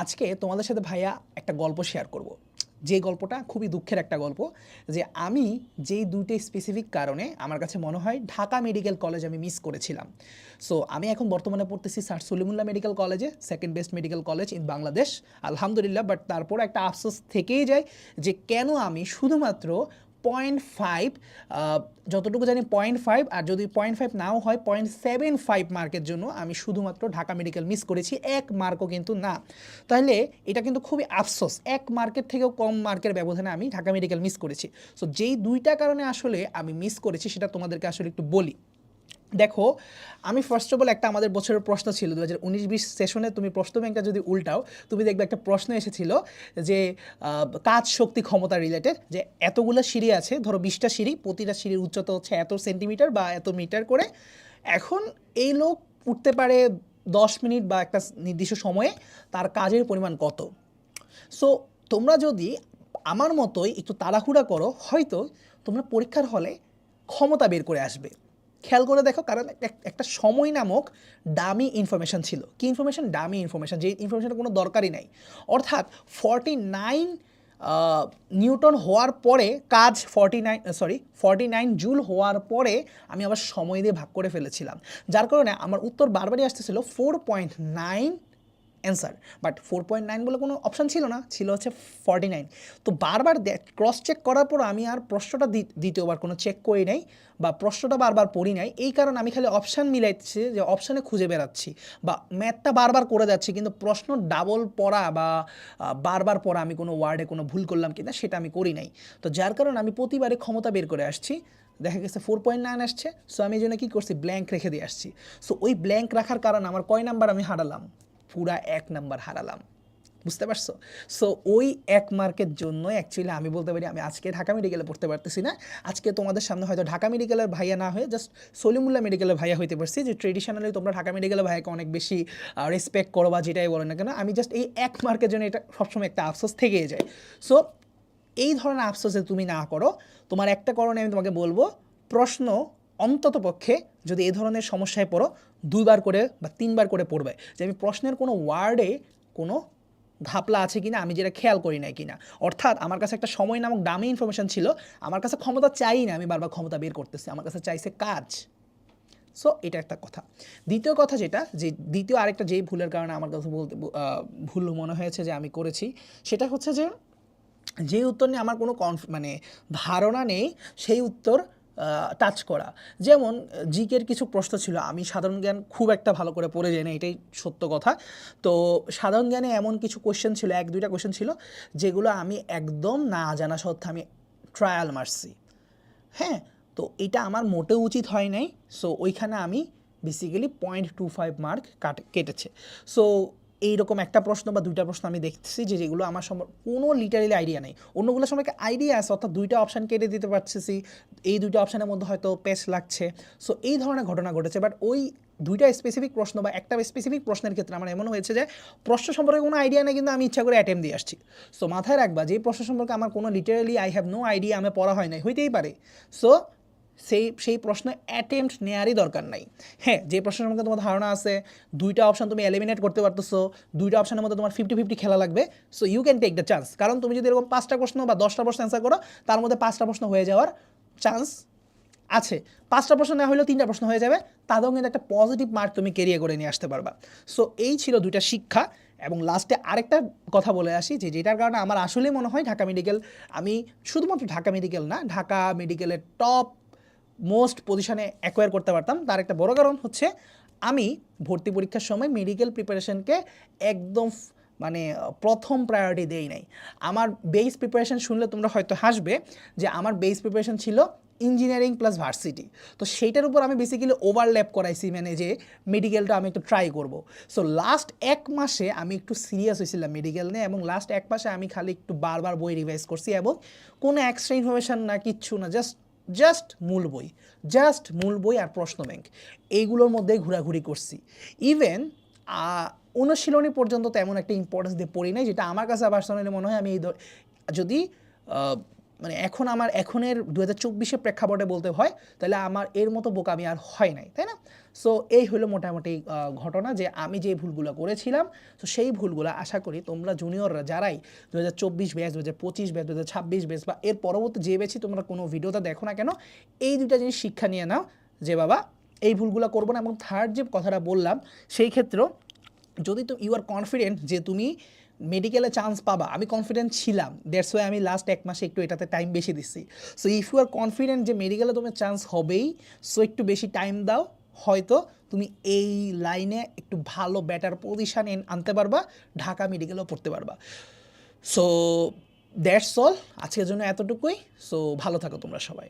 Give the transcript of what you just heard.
আজকে তোমাদের সাথে ভাইয়া একটা গল্প শেয়ার করব। যে গল্পটা খুবই দুঃখের একটা গল্প, যে আমি যেই দুইটি স্পেসিফিক কারণে আমার কাছে মনে হয় ঢাকা মেডিকেল কলেজ আমি মিস করেছিলাম। সো আমি এখন বর্তমানে পড়তেছি স্যার সলিমুল্লাহ মেডিকেল কলেজে second best medical college in Bangladesh, আলহামদুলিল্লাহ বাট তারপর একটা আফসোস থেকেই যায় যে কেন আমি শুধুমাত্র পয়েন্ট ফাইভ যতটুকু জানি পয়েন্ট ফাইভ আর যদি পয়েন্ট ফাইভ নাও হয় পয়েন্ট সেভেন ফাইভ মার্কের জন্য আমি শুধুমাত্র ঢাকা মেডিকেল মিস করেছি, এক মার্কও কিন্তু না। তাহলে এটা কিন্তু খুবই আফসোস, এক মার্কের থেকেও কম মার্কের ব্যবধানে আমি ঢাকা মেডিকেল মিস করেছি। সো যেই দুইটা কারণে আসলে আমি মিস করেছি, সেটা তোমাদেরকে আসলে একটু বলি। দেখো, আমি ফার্স্ট অফ অল একটা আমাদের বছরের প্রশ্ন ছিল দু হাজার উনিশ বিশ সেশনে তুমি প্রশ্ন ব্যাংকটা যদি উল্টাও, তুমি দেখবে একটা প্রশ্ন এসেছিল যে কাজ শক্তি ক্ষমতা রিলেটেড যে এতগুলো সিঁড়ি আছে, ধরো বিশটা সিঁড়ি, প্রতিটা সিঁড়ির উচ্চতা হচ্ছে এত সেন্টিমিটার বা এত মিটার করে, এখন এই লোক উঠতে পারে দশ মিনিট বা একটা নির্দিষ্ট সময়ে, তার কাজের পরিমাণ কত? সো তোমরা যদি আমার মতোই একটু তাড়াহুড়া করো, হয়তো তোমরা পরীক্ষার হলে ক্ষমতা বের করে আসবে। খেয়াল করে দেখো, কারণ এক- একটা সময় নামক দামি ইনফরমেশান ছিল। কি ইনফরমেশান দামি ইনফরমেশান যে ইনফরমেশানটা কোনো দরকারই নাই। অর্থাৎ ফর্টি নাইন নিউটন হওয়ার পরে, কাজ forty nine sorry forty nine joule হওয়ার পরে আমি আবার সময় দিয়ে ভাগ করে ফেলেছিলাম। যার কারণে আমার উত্তর বারবারই আসতেছিল four point nine answer but four point nine বলে কোনো অপশান ছিল না, ছিল হচ্ছে ফর্টি নাইন তো বারবার ক্রস চেক করার পর আমি আর প্রশ্নটা দ্বি- দ্বিতীয়বার কোনো চেক করি নাই বা প্রশ্নটা বারবার পড়ি নাই। এই কারণে আমি খালি অপশান মিলাইছি যে অপশানে খুঁজে বেড়াচ্ছি বা ম্যাথটা বারবার করে যাচ্ছি, কিন্তু প্রশ্ন ডাবল পড়া বা বারবার পড়া আমি কোনো ওয়ার্ডে কোনো ভুল করলাম কিনা সেটা আমি করি নাই। তো যার কারণে আমি প্রতিবারে ক্ষমতা বের করে আসছি। দেখা গেছে ফোর পয়েন্ট নাইন আসছে সো আমি এই জন্য কী করছি ব্ল্যাঙ্ক রেখে দিয়ে আসছি। সো ওই ব্ল্যাঙ্ক রাখার কারণে আমার কয় নাম্বার আমি হারালাম? পুরা এক নাম্বার হারালাম। বুঝতে পারছ? সো ওই এক মার্কের জন্য অ্যাকচুয়ালি আমি বলতে পারি, আমি আজকে ঢাকা মেডিকেলে পড়তে পারতেছি না। আজকে তোমাদের সামনে হয়তো ঢাকা মেডিকেলের ভাইয়া না হয়ে জাস্ট সলিমুল্লাহ মেডিকেলের ভাইয়া হইতে পারছি, যে ট্রেডিশনালি তোমরা ঢাকা মেডিকেলের ভাইয়াকে অনেক বেশি রেসপেক্ট করো বা যেটাই বলো না কেন, আমি জাস্ট এই এক মার্কের জন্য এটা সবসময় একটা আফসোস থেকেই যায়। সো এই ধরনের আফসোস তুমি না করো। তোমার একটা কারণে আমি তোমাকে বলব, প্রশ্ন অন্তত পক্ষে যদি এ ধরনের সমস্যায় পড়ো দুইবার করে বা তিনবার করে পড়বে। যে আমি প্রশ্নের কোনো ওয়ার্ডে কোনো ঘাপলা আছে কিনা, আমি যেটা খেয়াল করি নাই কিনা। অর্থাৎ আমার কাছে একটা সময় নামক দামি ইনফরমেশন ছিল, আমার কাছে ক্ষমতা চাই না, আমি বারবার ক্ষমতা বের করতেছি, আমার কাছে চাইছে কাজ। সো এটা একটা কথা। দ্বিতীয় কথা যেটা, যে দ্বিতীয় আরেকটা যেই ভুলের কারণে আমার কাছে বলতে ভুল মনে হয়েছে যে আমি করেছি, সেটা হচ্ছে যে যে উত্তর নিয়ে আমার কোনো কনফ মানে ধারণা নেই, সেই উত্তর টাচ করা। যেমন জিকের কিছু প্রশ্ন ছিল, আমি সাধারণ জ্ঞান খুব একটা ভালো করে পড়ে যাই না এটাই সত্য কথা। তো, সাধারণ জ্ঞানে এমন কিছু কোশ্চেন ছিল, এক, দুইটা কোশ্চেন ছিল, যেগুলো আমি একদম না জানা সত্ত্বে আমি ট্রায়াল মারছি। হ্যাঁ তো এটা আমার মোটেও উচিত হয় নাই সো ওইখানে আমি basically point two five mark cut, কেটেছে। সো এইরকম একটা প্রশ্ন বা দুইটা প্রশ্ন আমি দেখতেছি যে যেগুলো আমার সম্পর্কে কোনো লিটারেলি আইডিয়া নেই। অন্যগুলো সম্পর্কে আইডিয়া আছে, অর্থাৎ দুইটা অপশান কেটে দিতে পারতেছি, এই দুইটা অপশানের মধ্যে হয়তো পেস লাগছে। সো এই ধরনের ঘটনা ঘটেছে বাট ওই দুইটা স্পেসিফিক প্রশ্ন বা একটা স্পেসিফিক প্রশ্নের ক্ষেত্রে আমার এমন হয়েছে যে, প্রশ্ন সম্পর্কে কোনো আইডিয়া নেই, কিন্তু আমি ইচ্ছা করে অ্যাটেম্প দিয়ে আসছি। সো মাথায় রাখবা যে প্রশ্ন সম্পর্কে আমার কোনো literally I have no idea আমি পড়া হয় নাই, হইতেই পারে। সো সেই সেই প্রশ্নে অ্যাটেম্পট নেওয়ারই দরকার নাই। হ্যাঁ যে প্রশ্নের সম্পর্কে তোমার ধারণা আছে, দুইটা অপশন তুমি এলিমিনেট করতে পারতেছো, দুইটা অপশনের মধ্যে তোমার ফিফটি ফিফটি খেলা লাগবে so you can take the chance কারণ তুমি যদি এরকম পাঁচটা প্রশ্ন বা দশটা প্রশ্ন অ্যান্সার করো, তার মধ্যে পাঁচটা প্রশ্ন হয়ে যাওয়ার চান্স আছে। পাঁচটা প্রশ্ন না হলেও তিনটা প্রশ্ন হয়ে যাবে, তাতেও কিন্তু একটা পজিটিভ মার্ক তুমি কেরিয়ে করে নিয়ে আসতে পারবা। সো এই ছিল দুইটা শিক্ষা, এবং লাস্টে আরেকটা কথা বলে আসি, যে যেটার কারণে আমার আসলে মনে হয় ঢাকা মেডিকেল আমি শুধুমাত্র ঢাকা মেডিকেল না, ঢাকা মেডিকেলের টপ মোস্ট পজিশনে অ্যাকোয়ার করতে পারতাম। তার একটা বড় কারণ হচ্ছে, আমি ভর্তি পরীক্ষার সময় মেডিকেল প্রিপারেশনকে একদম মানে প্রথম প্রায়োরিটি দেই নাই। আমার বেস প্রিপারেশন শুনলে তোমরা হয়তো হাসবে যে আমার বেস প্রিপারেশন ছিল ইঞ্জিনিয়ারিং প্লাস ভার্সিটি তো সেইটার উপর আমি বেসিক্যালি ওভারল্যাপ করাইছি মানে যে মেডিকেলটা আমি একটু ট্রাই করব। সো লাস্ট এক মাসে আমি একটু সিরিয়াস হয়েছিলাম মেডিকেল নিয়ে এবং লাস্ট এক মাসে আমি খালি একটু বারবার বই রিভাইজ করছি এবং কোনো এক্সট্রা ইনফরমেশান না, কিচ্ছু না জাস্ট জাস্ট মূল বই, জাস্ট মূল বই আর প্রশ্ন ব্যাংক। এইগুলোর মধ্যে ঘোরাঘুরি করছি। ইভেন অনুশীলনী পর্যন্ত তেমন একটা ইম্পর্টেন্স দিয়ে পড়ি নাই, যেটা আমার কাছে পার্সোনালি মনে হয় আমি এই যদি মানে এখন আমার, এখনের দু হাজার চব্বিশের প্রেক্ষাপটে বলতে হয়, তাহলে আমার এর মতো বোকা আমি আর হয় নাই, তাই না? সো এই হলো মোটামুটি ঘটনা যে আমি যে ভুলগুলো করেছিলাম, তো সেই ভুলগুলো আশা করি তোমরা জুনিয়ররা যারাই দু হাজার চব্বিশ ব্যাচ দু হাজার পঁচিশ ব্যাচ দু হাজার ছাব্বিশ ব্যাচ বা এর পরবর্তী যে বেছি তোমরা কোনো ভিডিওটা দেখো না কেন, এই দুইটা জিনিস শিক্ষা নিয়ে নাও যে, বাবা, এই ভুলগুলো করব না। এবং থার্ড যে কথাটা বললাম, সেই ক্ষেত্রেও যদি তো ইউ আর কনফিডেন্ট যে তুমি মেডিকেলে চান্স পাবা। আমি কনফিডেন্ট ছিলাম। দ্যাটস ওয়াই আমি লাস্ট এক মাসে একটু এটাতে টাইম বেশি দিচ্ছি so if you are confident যে মেডিকেলে তোমার চান্স হবেই সো একটু বেশি টাইম দাও। হয়তো তুমি এই লাইনে একটু ভালো বেটার পজিশান আনতে পারবা, ঢাকা মেডিকেলেও পড়তে পারবা। সো দ্যাটস অল আজকের জন্য এতটুকুই। সো ভালো থাকো তোমরা সবাই।